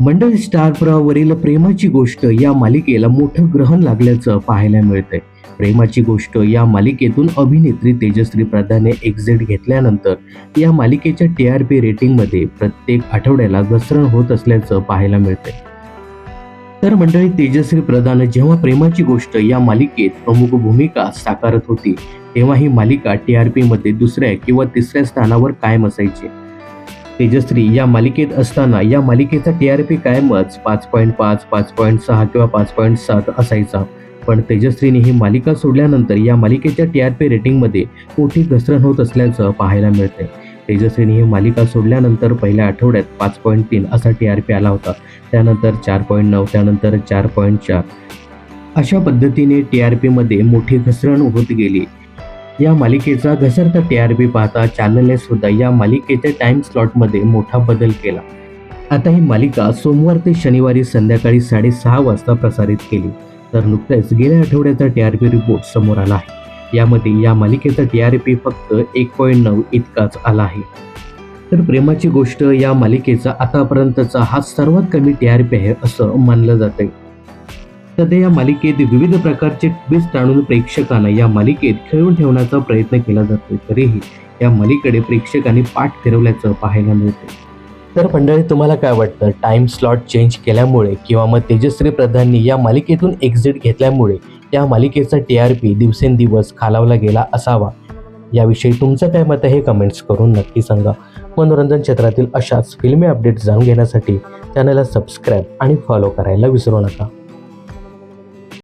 मंडळ स्टार प्रवाहावरील प्रेमाची गोष्ट या मालिकेला मोठं ग्रहण लागल्याचं पाहायला मिळतंय. प्रेमाची गोष्ट या मालिकेतून अभिनेत्री तेजश्री प्रधाने एक्झिट घेतल्यानंतर या मालिकेच्या टी आर पी रेटिंगमध्ये प्रत्येक आठवड्याला घसरण होत असल्याचं पाहायला मिळतंय. तर मंडळी तेजश्री प्रधान जेव्हा प्रेमाची गोष्ट या मालिकेत प्रमुख भूमिका साकारत होती तेव्हा ही मालिका टी आर पीमध्ये दुसऱ्या किंवा तिसऱ्या स्थानावर कायम असायची. तेजश्री या मालिकेत असताना या मालिकेचा टी आर पी कायमच पाच पॉईंट पाच पाच पॉईंट सहा किंवा पाच पॉईंट सात असायचा. पण तेजश्रीने ही मालिका सोडल्यानंतर या मालिकेच्या टी आर पी रेटिंगमध्ये मोठी घसरण होत असल्याचं पाहायला मिळते तेजस्वीने ही मालिका सोडल्यानंतर पहिल्या आठवड्यात पाच पॉईंट तीन असा टी आर पी आला होता. त्यानंतर चार पॉईंट नऊ त्यानंतर चार पॉईंट चार. अशा पद्धतीने टी आर पीमध्ये मोठी घसरण होत गेली. या मालिकेचा घसरता टी आर पी पाहता चॅनलने सुद्धा या मालिकेच्या टाइम स्लॉटमध्ये मोठा बदल केला. आता ही मालिका सोमवार ते शनिवारी संध्याकाळी साडेसहा वाजता प्रसारित केली. तर नुकत्याच गेल्या आठवड्याचा टी आर पी रिपोर्ट समोर आला आहे. यामध्ये या मालिकेचा टी आर पी फक्त एक पॉईंट नऊ इतकाच आला आहे. तर प्रेमाची गोष्ट या मालिकेचा आतापर्यंतचा हा सर्वात कमी टी आर पी आहे असं मानलं जातं सध्या या मालिकेत विविध प्रकारचे ट्विस्ट आणून प्रेक्षकांना या मालिकेत खेळून ठेवण्याचा प्रयत्न केला जातो तरीही या मालिकेकडे प्रेक्षकांनी पाठ फिरवल्याचं पाहायला मिळते तर मंडळी तुम्हाला काय वाटतं? टाइम स्लॉट चेंज केल्यामुळे किंवा मग तेजश्री प्रधाननी या मालिकेतून एक्झिट घेतल्यामुळे या मालिकेचा टी आर पी दिवसेंदिवस खालावला गेला असावा? याविषयी तुमचं काय मत आहे हे कमेंट्स करून नक्की सांगा. मनोरंजन क्षेत्रातील अशाच फिल्मी अपडेट्स जाणून घेण्यासाठी चॅनलला सबस्क्राईब आणि फॉलो करायला विसरू नका.